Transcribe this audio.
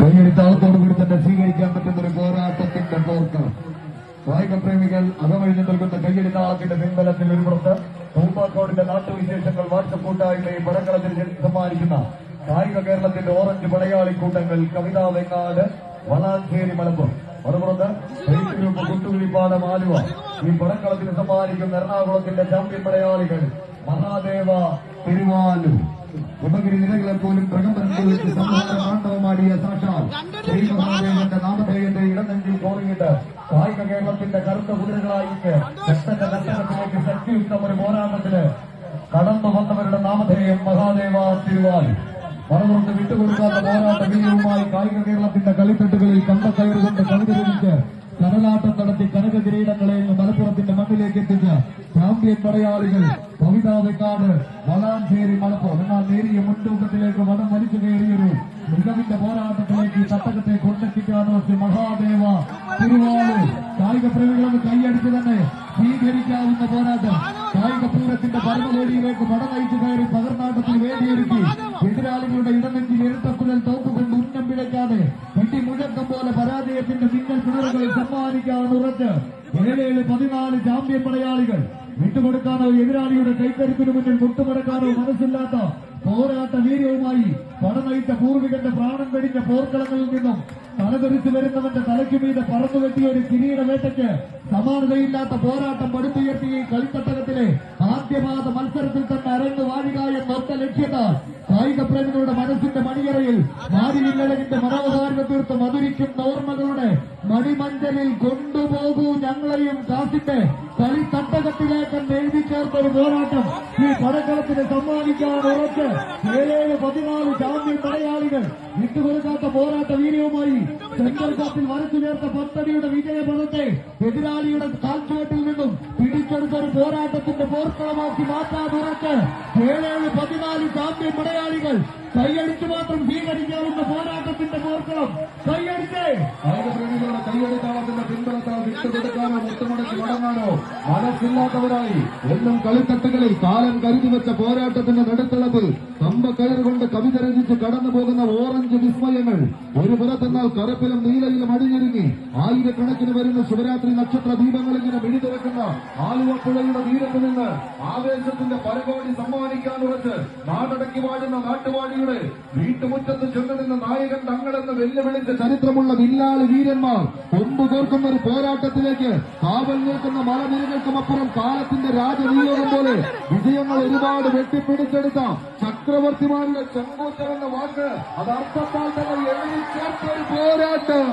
കയ്യെടുത്താളത്തോടുകൂടി തന്നെ സ്വീകരിക്കാൻ പറ്റുന്ന ഒരു പോരാട്ടത്തിന്റെ പോർക്ക് കായിക പ്രേമികൾ അകമഴിഞ്ഞു നൽകുന്ന കയ്യെടുത്താളത്തിന്റെ പിൻബലത്തിൽ ഒരു പുറത്ത്. പൂമ്പാക്കോടിന്റെ നാട്ടുവിശേഷങ്ങൾ വാട്സപ്പ് കൂട്ടായ്മയും വടക്കളത്തിൽ സമ്മാനിക്കുന്ന കായിക കേരളത്തിന്റെ ഓറഞ്ച് പടയാളി കൂട്ടങ്ങൾ കവിതാ വെങ്ങാട് വളാഞ്ചേരി മലപ്പുറം. മറുപുറത്ത് ഗ്രൂപ്പ് കുട്ടുകുളിപ്പാലം ആലുവ. ഈ പടക്കളത്തിന് സമ്മാനിക്കുന്ന എറണാകുളത്തിന്റെ ചാമ്പ്യൻ പടയാളികൾ മഹാദേവ തിരുവാലൂർ. ഉപഗിരി നിലകളെ പോലും പ്രകമ്പനം കൊള്ളിച്ച് സംഹാര മാണ്ഡവമാടിയ സാക്ഷാൽ ശ്രീ മഹാദേവന്റെ നാമധേയന്റെ ഇടനെഞ്ചിൽ കോറിയിട്ട് കായിക കേരളത്തിന്റെ കറുത്ത കുതിരകളായിട്ട് ഘട്ടന്റെ ഘട്ടത്തിലേക്ക് ശക്തിയുക്തം ഒരു പോരാട്ടത്തിന് കടന്നു വന്നവരുടെ നാമധേയം മഹാദേവ തിരുവാലി മറുപുറത്ത് വിട്ടുകൊടുക്കാത്ത പോരാട്ട വീര്യവുമായി കായിക കേരളത്തിന്റെ കളിക്കെട്ടുകളിൽ കണ്ടക്കയറുകൊണ്ട് കവിത രചിച്ച് കടലാട്ടം നടത്തി കനക കിരീടങ്ങളെ മലപ്പുറത്തിന്റെ മണ്ണിലേക്ക് എത്തിച്ച ചാമ്പ്യൻ പടയാളികൾ കവിത വെക്കാട് വളാഞ്ചേരി മലപ്പുറം എന്നാൽ നേരിയ മുൻതൂക്കത്തിലേക്ക് വടം വലിച്ചു കയറിയൊരു മികവിന്റെ പോരാട്ടത്തിലേക്ക് ഈ തട്ടകത്തെ കൊണ്ടെത്തിക്കാന്ന് വെച്ച് മഹാദേവ തിരുവാളൂർ കായിക പ്രേമികളൊന്ന് കൈയടിച്ച് തന്നെ സ്വീകരിക്കാവുന്ന പോരാട്ടം കായിക പൂരത്തിന്റെ പരമവേദിയിലേക്ക് വടം നയിച്ചു കയറി പകർനാട്ടത്തിൽ വേദിയൊരുക്കി എതിരാളികളുടെ ഇടനെഞ്ചിൽ ഇരട്ടക്കുഴൽ തോക്കുകൊണ്ട് ഉന്നം പിഴയ്ക്കാതെ ഇടി മുഴക്കം പോലെ പരാജയത്തിന്റെ മിന്നൽ കിണറുകളിൽ സമ്മാനിക്കാവുന്ന ഉറച്ച് ഏഴേഴ് പതിനാല് ചാമ്പ്യൻ പടയാളികൾ വിട്ടുകൊടുക്കാനോ എതിരാളിയുടെ കൈക്കരുത്തിന് മുന്നിൽ മുട്ടുമടക്കാനോ മനസ്സില്ലാത്ത പോരാട്ട വീര്യവുമായി പടനയിട്ട പൂർവികന്റെ പ്രാണം വെടിഞ്ഞ പോർക്കളങ്ങളിൽ നിന്നും തലതെറിച്ചു വരുന്നവന്റെ തലയ്ക്കു മീതെ പറന്നു വെട്ടിയ ഒരു കിരീട വേട്ടയ്ക്ക് സമാനതയില്ലാത്ത പോരാട്ടം പടുത്തുയർത്തിയ ഈ കളിത്തട്ടകത്തിലെ ആദ്യപാദ മത്സരത്തിൽ തന്നെ അരങ്ങ് വാഴുക എന്നൊറ്റ ലക്ഷ്യത്താൽ കായിക പ്രേമികളുടെ മനസ്സിന്റെ മണിയറയിൽ നാരിവില്ലഴകിന്റെ മനോഹാരിത തീർത്ത് മധുരിക്കുന്ന ഓർമ്മകളുടെ മണിമഞ്ചലിൽ കൊണ്ടുപോകൂ ഞങ്ങളെയും കാസിന്റെ കളിത്തട്ടകത്തിലേക്ക് എഴുതി ചേർത്ത ഒരു പോരാട്ടം ഈ പടക്കളത്തിന് സമ്മാനിക്കാൻ ഉറച്ച് ഏഴേഴ് പതിനാല് ചാമ്പ്യൻ പടയാളികൾ വിട്ടുകൊടുക്കാത്ത പോരാട്ട വീര്യവുമായി സെൻട്രൽ കാപ്പിൽ വരച്ചു ചേർത്ത പത്തടിയുടെ വിജയപഥത്തെ എതിരാളിയുടെ കാൽച്ചുവട്ടിൽ നിന്നും പിടിച്ചെടുത്ത ഒരു പോരാട്ടത്തിന്റെ പോർക്കളമാക്കി മാറ്റാൻ ഉറച്ച് ഏഴേഴ് പതിനാല് ചാമ്പ്യൻ പടയാളികൾ കൈയടിച്ചു മാത്രം സ്വീകരിക്കാവുന്ന പോരാട്ടത്തിന്റെ പോർക്കളം കൈയടിച്ചേ. കായികപ്രേമികളുടെ കൈയടിത്താളത്തിന്റെ പിന്തുണത്താൽ വിട്ടുകൊടുക്കാനോ മുട്ടുമുടക്കി മടങ്ങാനോ? മനസ്സില്ലാത്തവരായി. എന്നും കളിത്തട്ടുകളിൽ കാലം കരുതി വെച്ച പോരാട്ടത്തിന്റെ നടുത്തളത്തിൽ കമ്പക്കയർ കൊണ്ട് കവിത രചിച്ച് കടന്നു പോകുന്ന ഓറഞ്ച് വിസ്മയങ്ങൾ. ഒരു പുറത്തെന്നാൽ കറുപ്പിലും നീലയിലും അടിഞ്ഞൊരുങ്ങി ആയിരക്കണക്കിന് വരുന്ന ശിവരാത്രി നക്ഷത്ര ദീപങ്ങൾ ഇങ്ങനെ മിഴി തുറക്കുന്ന ആലുവപ്പുഴയുടെ തീരത്ത് നിന്ന് ആവേശത്തിന്റെ പരകോടി സമ്മാനിക്കാൻ ഉറച്ച് നാടടക്കി വാഴുന്ന നാട്ടുവാഴിയുടെ വീട്ടുമുറ്റത്ത് ചെന്നു നായകൻ തങ്ങളെന്ന് വെല്ലുവിളിച്ച ചരിത്രമുള്ള വില്ലാളി വീരന്മാർ കൊമ്പു കോർക്കുന്ന ഒരു പോരാട്ടത്തിലേക്ക് കാവൽ നിൽക്കുന്ന മലനിരകൾക്കും അപ്പുറം കാലത്തിന്റെ രാജനിയോഗം പോലെ വിജയങ്ങൾ ഒരുപാട് വെട്ടിപ്പിടിച്ചെടുത്ത ചക്രവർത്തിമാരുടെ ചെങ്കൂറ്റം വാക്ക് അത് അർത്ഥത്താൽ തന്നെ എഴുതി ചേർത്ത ഒരു പോരാട്ടം.